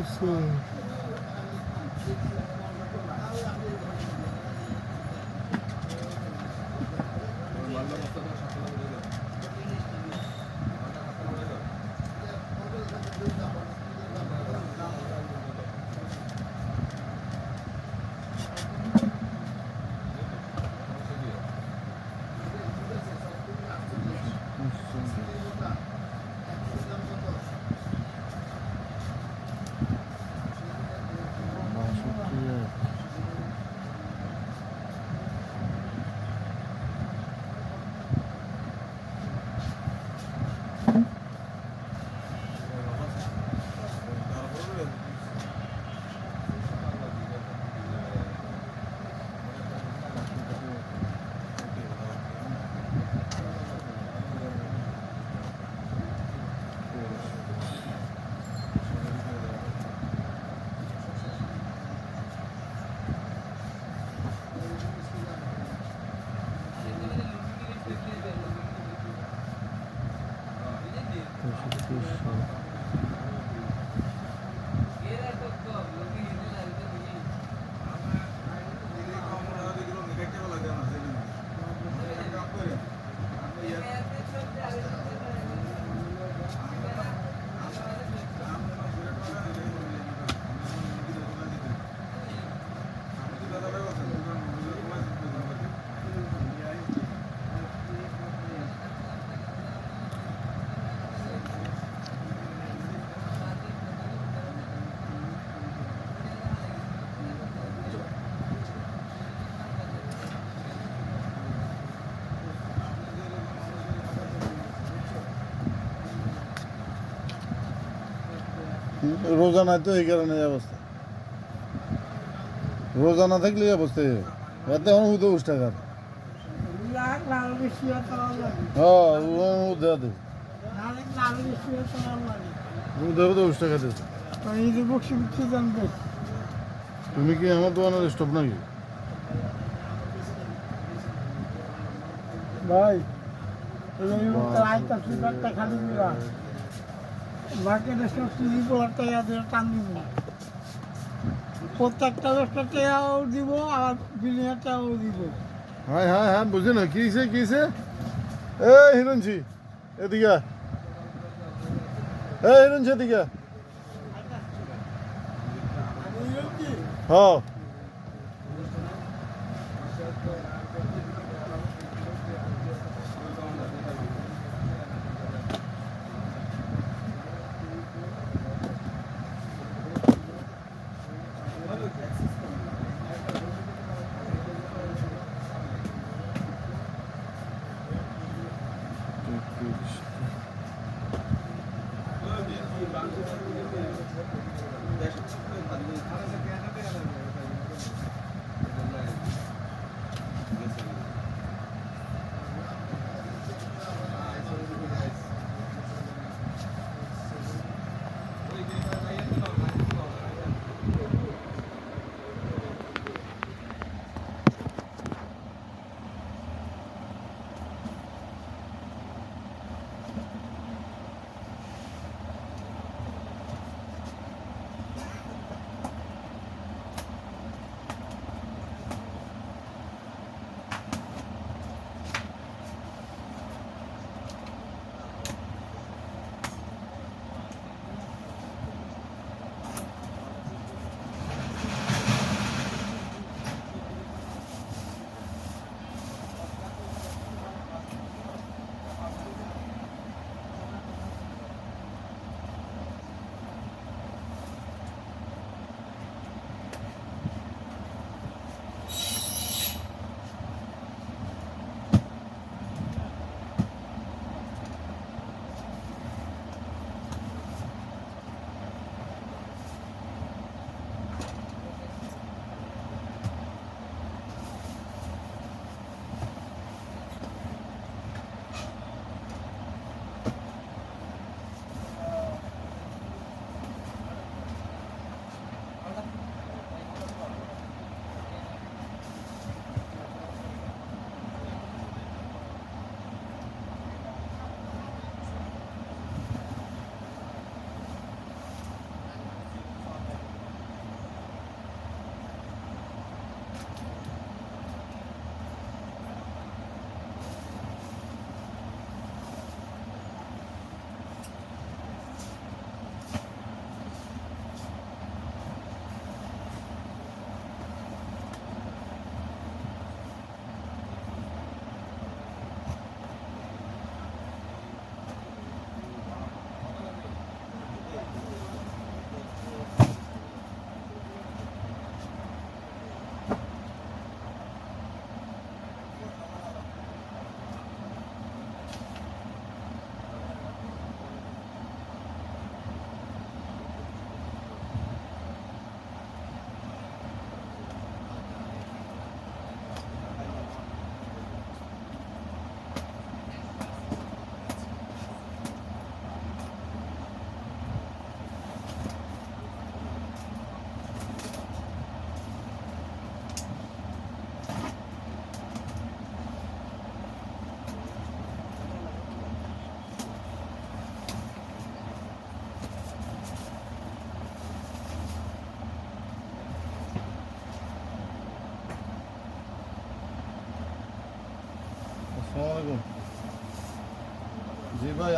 করতেছে রোজা নাই তো এই কারণে অবস্থা। রোজা না থাকলে অবস্থা। এতে এখন উদে উস টাকার তুমি কি আমার দোকানের স্টপ নাকি? ভাই খালি মার্কেটে সব চিনি পোলারটা ইয়াদের টান দিব প্রত্যেকটা ব্যবসা টাকাও দিব আর বিলিয়ন টাকাও দিব। হ্যাঁ হ্যাঁ হ্যাঁ বুঝি না কিসে কিসে এ হিরণছি এদিকে। এ হিরণছি এদিকে। হ্যাঁ Bekliyor işte.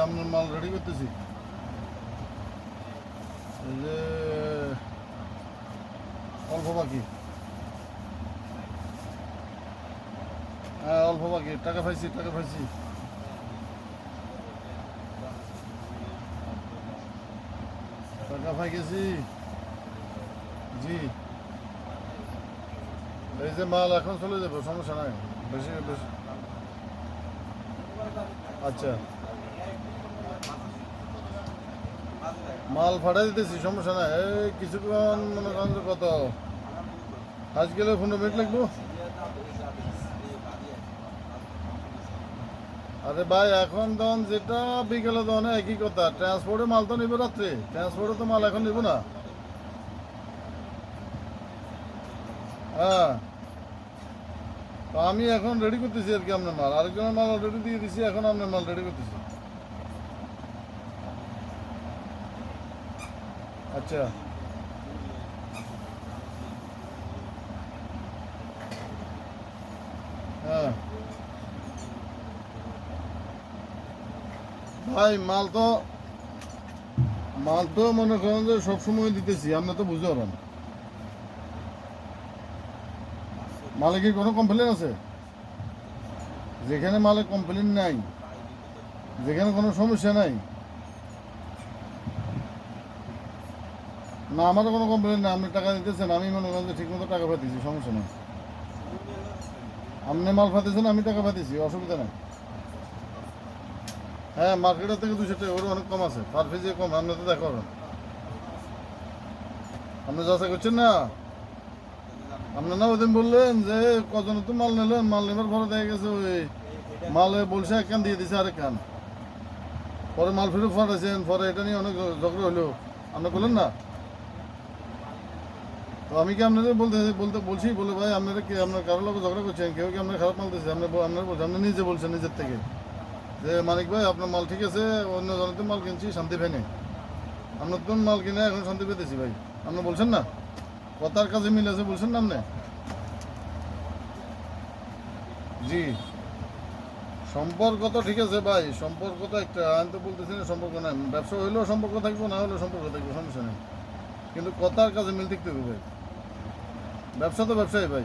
আপনার মাল রেডি করতেছি। এই যে, অল্প বাকি। হ্যাঁ অল্প বাকি, টাকা পাইছি টাকা পাইছি। টাকা পাই গেছি জি। এই যে মাল এখন চলে যাবে, সমস্যা নাই। বেশি বেশি। আচ্ছা। মাল ফাটাই দিতেছি, সমস্যা নাই। এই কিছুক্ষণ মনে করেন কত? আজ গেলে পনেরো মিনিট লাগবো? আরে ভাই, এখন তখন যেটা বিকেলে একই কথা। ট্রান্সপোর্টে মাল তো নিব রাত্রে। ট্রান্সপোর্টে তো মাল এখন নিব না। হ্যাঁ। তো আমি এখন রেডি করতেছি আর কি আপনার মাল। আরেকজনের মাল অলরেডি দিয়ে দিছি, এখন আপনার মাল রেডি করতেছি। আচ্ছা। হ্যাঁ। ভাই, মাল তো মাল তো মনে করেন যে সবসময় দিতেছি, আপনি তো বুঝতে পারেন মালে কি কোনো কমপ্লেন আছে? যেখানে মালে কমপ্লেন নাই, যেখানে কোনো সমস্যা নাই। না আমারও কোনো কমপ্লেন নেই, আপনি টাকা দিতেছেন, আমি মনে করেন যে ঠিকমতো টাকা পাইতেছি, সমস্যা নেই। আপনি মাল পাইতেছেন, আমি টাকা পাইতেছি, অসুবিধা নেই। হ্যাঁ মার্কেটের থেকে দুশো টাকা ওর অনেক কম আছে পার পিসে কম, আপনি তো দেখা পাবেন আপনি যাচাই করছেন না? আপনার না ওদিন বললেন যে, কজন তো মাল নিলেন, মাল নেবার পরে দেখা গেছে ওই মালে বলছে, এক কান দিয়ে দিছে, আরেক কান। পরে মাল ফেরত ফাটাইছেন পরে এটা নিয়ে অনেক ঝগড়া হলো আপনি বললেন না? তো আমি কি আপনাদের বলতে বলতে বলছি, বলে ভাই, আপনারা কি, আপনার কারোর লোক ঝগড়া করছেন? কেউ কি আপনার খারাপ মাল দিচ্ছে আপনি আপনার বলছেন আপনি নিজে বলছেন নিজের থেকে। যে মানিক ভাই, আপনার মাল ঠিক আছে, অন্য জনের মাল কিনছি, শান্তি পাইনি। আপনার তো মাল কিনে এখন শান্তি পেতেছি ভাই। আপনি বলছেন না? কথার কাজে মিল আছে, বলছেন না আপনি? জি। সম্পর্ক তো ঠিক আছে ভাই, সম্পর্ক তো একটা, আমি তো বলতেছি না সম্পর্ক নাই। ব্যবসা হইলেও সম্পর্ক থাকব, না হলেও সম্পর্ক থাকব, সমস্যা নেই। কিন্তু কথার কাজে মিল থাকতে হবে ভাই। ব্যবসা তো ব্যবসায়ী ভাই।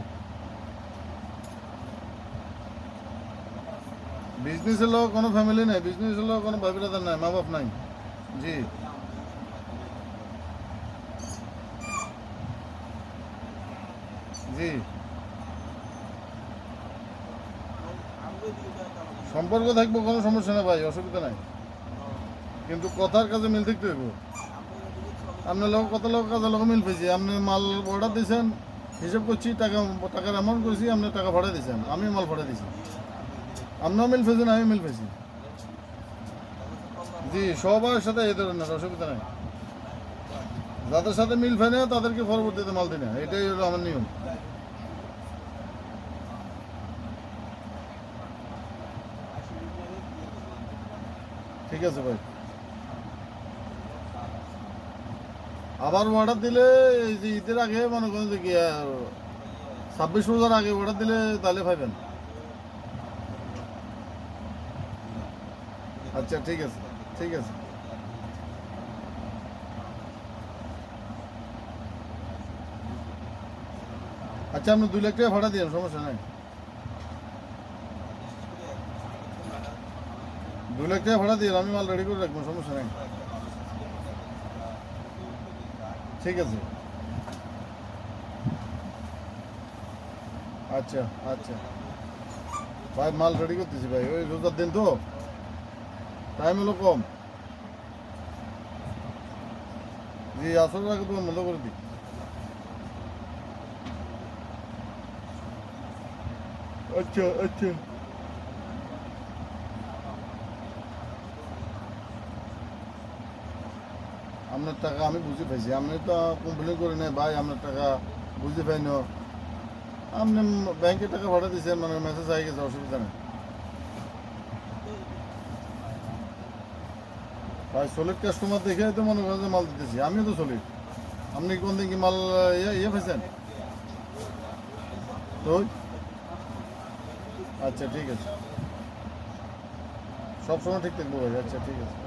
বিজনেস হলেও কোনো ফ্যামিলি নাই বিজনেস হলেও কোনো ভাই ব্রাদার নাই মা বাপ নাই। জি। জি। সম্পর্ক থাকব কোনো সমস্যা নেই ভাই, অসুবিধা নাই। কিন্তু কথার কাজে মিল থাকতে হইব। আপনার লোক কত লোক কাজের লোক মিল পেয়েছি। আপনি মাল অর্ডার দিয়েছেন হিসাব করছি, টাকা, টাকার অ্যামাউন্ট করেছি আপনি টাকা ভাড়া দিয়েছেন আমি মাল ভাড়া দিয়েছি আপনিও মিল পেয়েছেন আমি মিল পেয়েছি জি, সবার সাথে এই ধরনের অসুবিধা নাই। যাদের সাথে মিল ফেনে তাদেরকে পরবর্তীতে মাল দিনে এটাই হলো আমার নিয়ম। ঠিক আছে ভাই। আবার অর্ডার দিলে এই যে ঈদের আগে মনে করেন যে ছাব্বিশ বছর আগে অর্ডার দিলে তাহলে পাইবেন। আচ্ছা ঠিক আছে ঠিক আছে। আচ্ছা আপনি দুই লাখ টাকা ভাড়া দিন সমস্যা নাই। দুই লাখ টাকা ভাড়া দিন আমি মাল রেডি করে রাখব, সমস্যা নাই। ঠিক আছে। আচ্ছা আচ্ছা। ভাই, মাল রেডি করতেছি ভাই। ওই রোজার দিন তো। টাইম হলো কম। জি আসল আগে তোমার বন্ধ করে দিই। আচ্ছা আচ্ছা। আপনার টাকা আমি বুঝে পাইছি। আপনি তো কমপ্লেন করে নেই, ভাই আপনার টাকা বুঝে পাই না। আপনি ব্যাংকে টাকা ভাড়া দিয়েছেন মানে মেসেজ আই গেছে, অসুবিধা নেই। ভাই সলিড কাস্টমার দেখে তো মনে করেন যে মাল দিতেছি। আমিও তো সলিড আপনি কোন দিন কি মাল ইয়ে ইয়ে পেয়েছেন তো আচ্ছা ঠিক আছে। সবসময় ঠিক থাকব ভাই আচ্ছা ঠিক আছে।